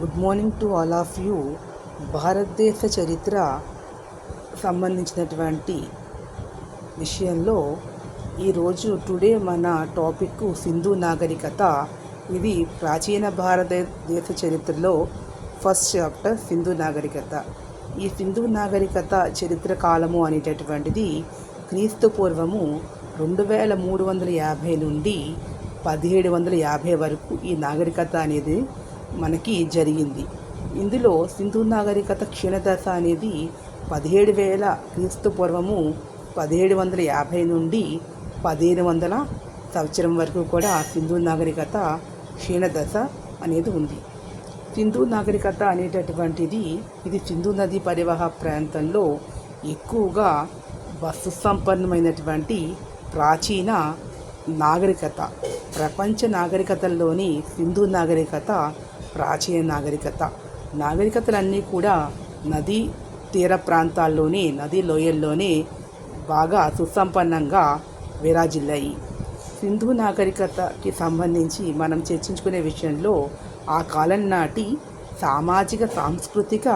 Good morning to all of you. భారతదేశ చరిత్ర సంబంధించినటువంటి విషయంలో ఈరోజు టుడే మన టాపిక్ సింధు నాగరికత. ఇది ప్రాచీన భారతదేశ చరిత్రలో ఫస్ట్ చాప్టర్ సింధు నాగరికత. ఈ సింధు నాగరికత చరిత్ర కాలము అనేటటువంటిది క్రీస్తు పూర్వము రెండు వేల మూడు వందల యాభై నుండి పదిహేడు వందల యాభై వరకు ఈ నాగరికత అనేది మనకి జరిగింది. ఇందులో సింధు నాగరికత క్షీణదశ అనేది పదిహేడు వేల క్రీస్తు పూర్వము పదిహేడు వందల యాభై నుండి పదిహేను వందల సంవత్సరం వరకు కూడా సింధు నాగరికత క్షీణదశ అనేది ఉంది. సింధు నాగరికత అనేటటువంటిది ఇది సింధు నది పరివాహ ప్రాంతంలో ఎక్కువగా వస్తు సంపన్నమైనటువంటి ప్రాచీన నాగరికత ప్రపంచ నాగరికతల్లోని సింధు నాగరికత ప్రాచీన నాగరికత. నాగరికతలన్నీ కూడా నదీ తీర ప్రాంతాల్లోనే నదీ లోయల్లోనే బాగా సుసంపన్నంగా విరాజిల్లాయి. సింధు నాగరికతకి సంబంధించి మనం చర్చించుకునే విషయంలో ఆ కాలం నాటి సామాజిక సాంస్కృతిక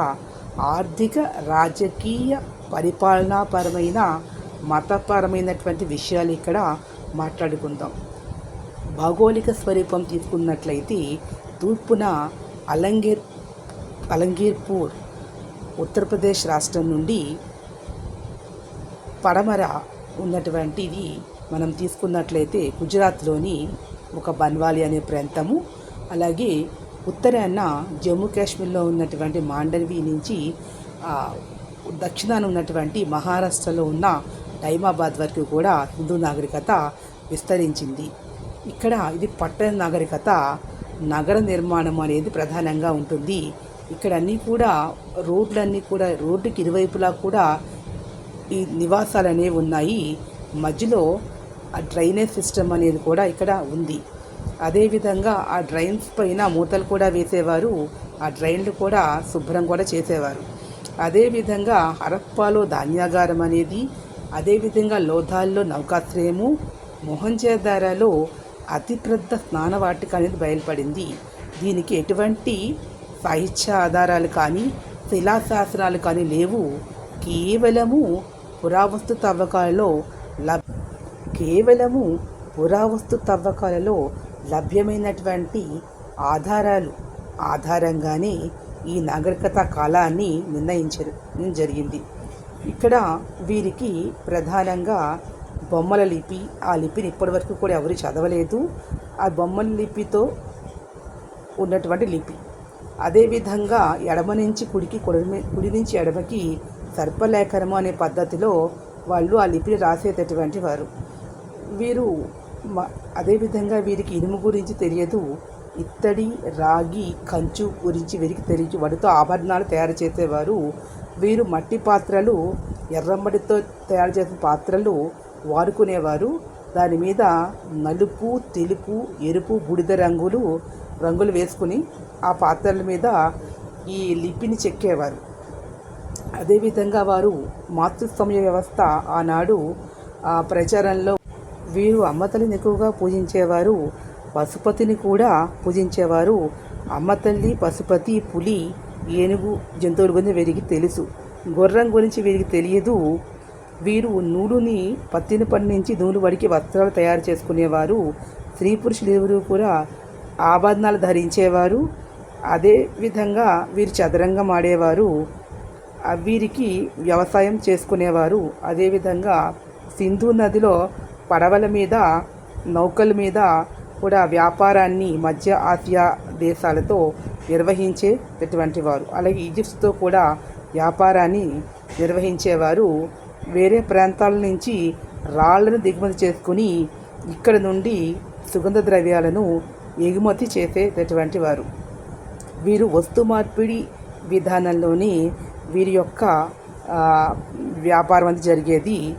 ఆర్థిక రాజకీయ పరిపాలనాపరమైన మతపరమైనటువంటి విషయాలు ఇక్కడ మాట్లాడుకుందాం. భౌగోళిక స్వరూపం తీసుకున్నట్లయితే తూర్పున అలంగీర్ అలంగీర్పూర్ ఉత్తరప్రదేశ్ రాష్ట్రం నుండి పడమర ఉన్నటువంటిది మనం తీసుకున్నట్లయితే గుజరాత్లోని ఒక బన్వాలి అనే ప్రాంతము. అలాగే ఉత్తరాన జమ్మూ కాశ్మీర్లో ఉన్నటువంటి మాండవి నుంచి దక్షిణాన ఉన్నటువంటి మహారాష్ట్రలో ఉన్న టైమాబాద్ వరకు కూడా హిందూ నాగరికత విస్తరించింది. ఇక్కడ ఇది పట్టణ నాగరికత నగర నిర్మాణం అనేది ప్రధానంగా ఉంటుంది. ఇక్కడ అన్నీ కూడా రోడ్లన్నీ కూడా రోడ్డుకి ఇరువైపులా కూడా ఈ నివాసాలు అనేవి ఉన్నాయి. మధ్యలో ఆ డ్రైనేజ్ సిస్టమ్ అనేది కూడా ఇక్కడ ఉంది. అదేవిధంగా ఆ డ్రైన్స్ పైన మూతలు కూడా వేసేవారు ఆ డ్రైన్లు కూడా శుభ్రం కూడా చేసేవారు. అదేవిధంగా హరప్పాలో ధాన్యాగారం అనేది అదేవిధంగా లోధాల్లో నౌకాశ్రయము మొహంజదారాలో అతిపెద్ద స్నానవాటిక అనేది బయలుపడింది. దీనికి ఎటువంటి సాహిత్య ఆధారాలు కానీ శిలాశాసనాలు కానీ లేవు. కేవలము పురావస్తు తవ్వకాలలో లబ్ కేవలము పురావస్తు తవ్వకాలలో లభ్యమైనటువంటి ఆధారాలు ఆధారంగానే ఈ నాగరికత కాలాన్ని నిర్ణయించడం జరిగింది. ఇక్కడ వీరికి ప్రధానంగా బొమ్మల లిపి ఆ లిపిని ఇప్పటివరకు కూడా ఎవరు చదవలేదు. ఆ బొమ్మల లిపితో ఉన్నటువంటి లిపి. అదేవిధంగా ఎడమ నుంచి కుడికి కుడి కుడి నుంచి ఎడమకి సర్పలేఖనము అనే పద్ధతిలో వాళ్ళు ఆ లిపిని రాసేటటువంటి వారు. వీరు మ- అదేవిధంగా వీరికి ఇనుము గురించి తెలియదు. ఇత్తడి రాగి కంచు గురించి వీరికి తెలియదు. వాటితో ఆభరణాలు తయారు చేసేవారు వీరు మట్టి పాత్రలు ఎర్రమ్మడితో తయారు చేసిన పాత్రలు వాడుకునేవారు. దాని మీద నలుపు తెలుపు ఎరుపు బూడిద రంగులు రంగులు వేసుకుని ఆ పాత్రల మీద ఈ లిపిని చెక్కేవారు. అదేవిధంగా వారు మాతృస్వామ్య వ్యవస్థ ఆనాడు ఆ ప్రచారంలో వీరు అమ్మతల్లిని ఎక్కువగా పూజించేవారు పశుపతిని కూడా పూజించేవారు. అమ్మతల్లి పశుపతి పులి ఏనుగు జంతువుల గురించి వీరికి తెలుసు. గుర్రం గురించి వీరికి తెలియదు. వీరు నూలుని పత్తిని పండించి నూలు వడికి వస్త్రాలు తయారు చేసుకునేవారు. స్త్రీ పురుషులు కూడా ఆభరణాలు ధరించేవారు. అదే విధంగా వీరు చదరంగం ఆడేవారు. వీరికి వ్యవసాయం చేసుకునేవారు. అదేవిధంగా సింధు నదిలో పడవల మీద నౌకల మీద కూడా వ్యాపారాన్ని మధ్య ఆసియా దేశాలతో నిర్వహించేటటువంటి వారు అలాగే ఈజిప్ట్తో కూడా వ్యాపారాన్ని నిర్వహించేవారు. వేరే ప్రాంతాల నుంచి రాళ్ళను దిగుమతి చేసుకుని ఇక్కడ నుండి సుగంధ ద్రవ్యాలను ఎగుమతి చేసేటటువంటి వారు వీరు వస్తు మార్పిడి విధానంలోని వీరి యొక్క వ్యాపారం అది జరిగేది.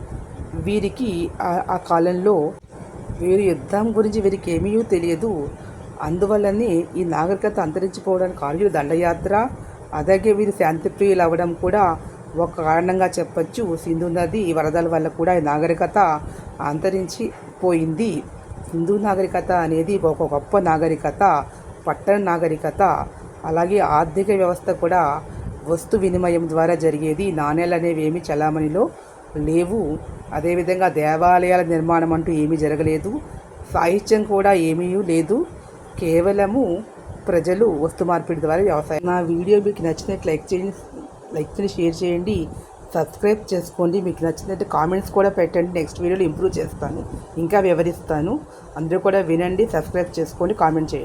వీరికి ఆ- కాలంలో వీరి యుద్ధం గురించి వీరికి ఏమీ తెలియదు. అందువల్లనే ఈ నాగరికత అంతరించిపోవడానికి కారణం దండయాత్ర. అలాగే వీరు శాంతిప్రియులు అవ్వడం కూడా ఒక కారణంగా చెప్పచ్చు. సింధు నది వరదల వల్ల కూడా ఈ నాగరికత అంతరించిపోయింది. హిందూ నాగరికత అనేది ఒక గొప్ప నాగరికత పట్టణ నాగరికత. అలాగే ఆర్థిక వ్యవస్థ కూడా వస్తు వినిమయం ద్వారా జరిగేది. నాణేలు అనేవి ఏమి చలామణిలో లేవు. అదేవిధంగా దేవాలయాల నిర్మాణం అంటూ ఏమీ జరగలేదు. సాహిత్యం కూడా ఏమీ లేదు. కేవలము ప్రజలు వస్తు మార్పిడి ద్వారా వ్యవసాయం. నా వీడియో మీకు నచ్చినట్టు లైక్ చేయండి లైక్ చేయండి షేర్ చేయండి సబ్స్క్రైబ్ చేసుకోండి. మీకు నచ్చినట్టు కామెంట్స్ కూడా పెట్టండి. నెక్స్ట్ వీడియోలో ఇంప్రూవ్ చేస్తాను ఇంకా వివరిస్తాను. అందరూ కూడా వినండి సబ్స్క్రైబ్ చేసుకోండి కామెంట్ చేయండి.